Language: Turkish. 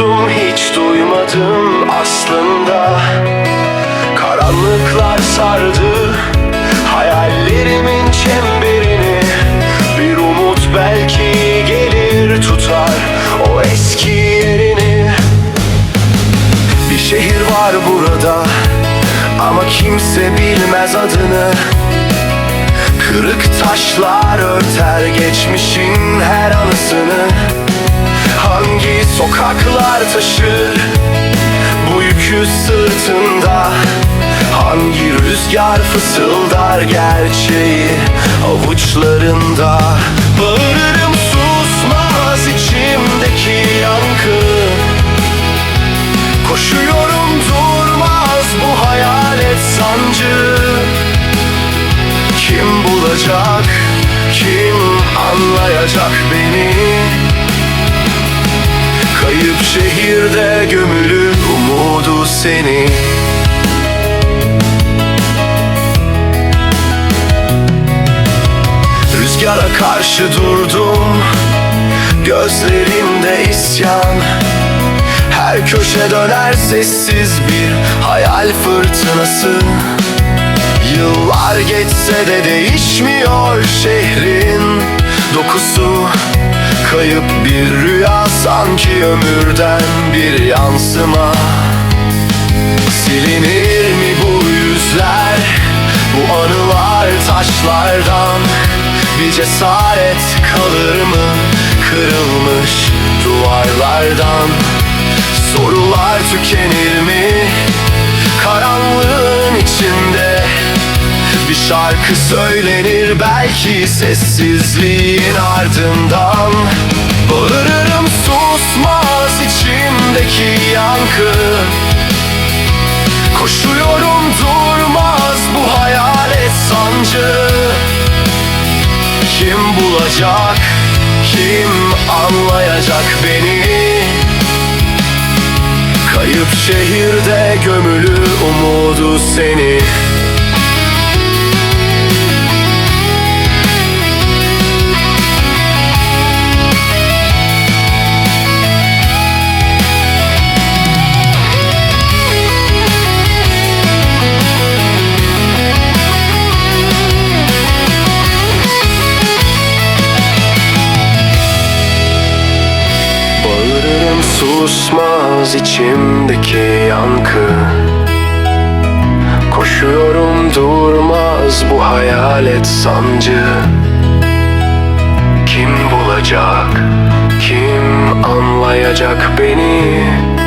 unuttum hiç duymadım aslında. Karanlıklar sardı hayallerimin çemberini. Bir umut belki gelir tutar o eski yerini Bir şehir var burada ama kimse bilmez adını. Kırık taşlar örter geçmişin her anısını Hangi sokaklar taşır bu yükü sırtında? Hangi rüzgar fısıldar gerçeği avuçlarında? Bağırırım susmaz içimdeki yankı. Koşuyorum durmaz bu hayalet sancı. Kim bulacak, kim anlayacak beni gömülü umudu seni. Rüzgara karşı durdum Gözlerimde isyan. Her köşe döner sessiz bir hayal fırtınası. Yıllar geçse de değişmiyor şehrin dokusu Kayıp bir rüya sanki ömürden bir yansıma. Silinir mi bu yüzler, bu anılar taşlardan? Bir cesaret kalır mı kırılmış duvarlardan? Sorular tükenir mi? İçinde bir şarkı söylenir belki sessizliğin ardından. Bağırırım susmaz içimdeki yankı. Koşuyorum durmaz bu hayalet sancı. Kim bulacak, kim anlayacak beni? Kayıp şehirde gömülü umudu seni susmaz içimdeki yankı. Koşuyorum durmaz bu hayalet sancı. Kim bulacak, kim anlayacak beni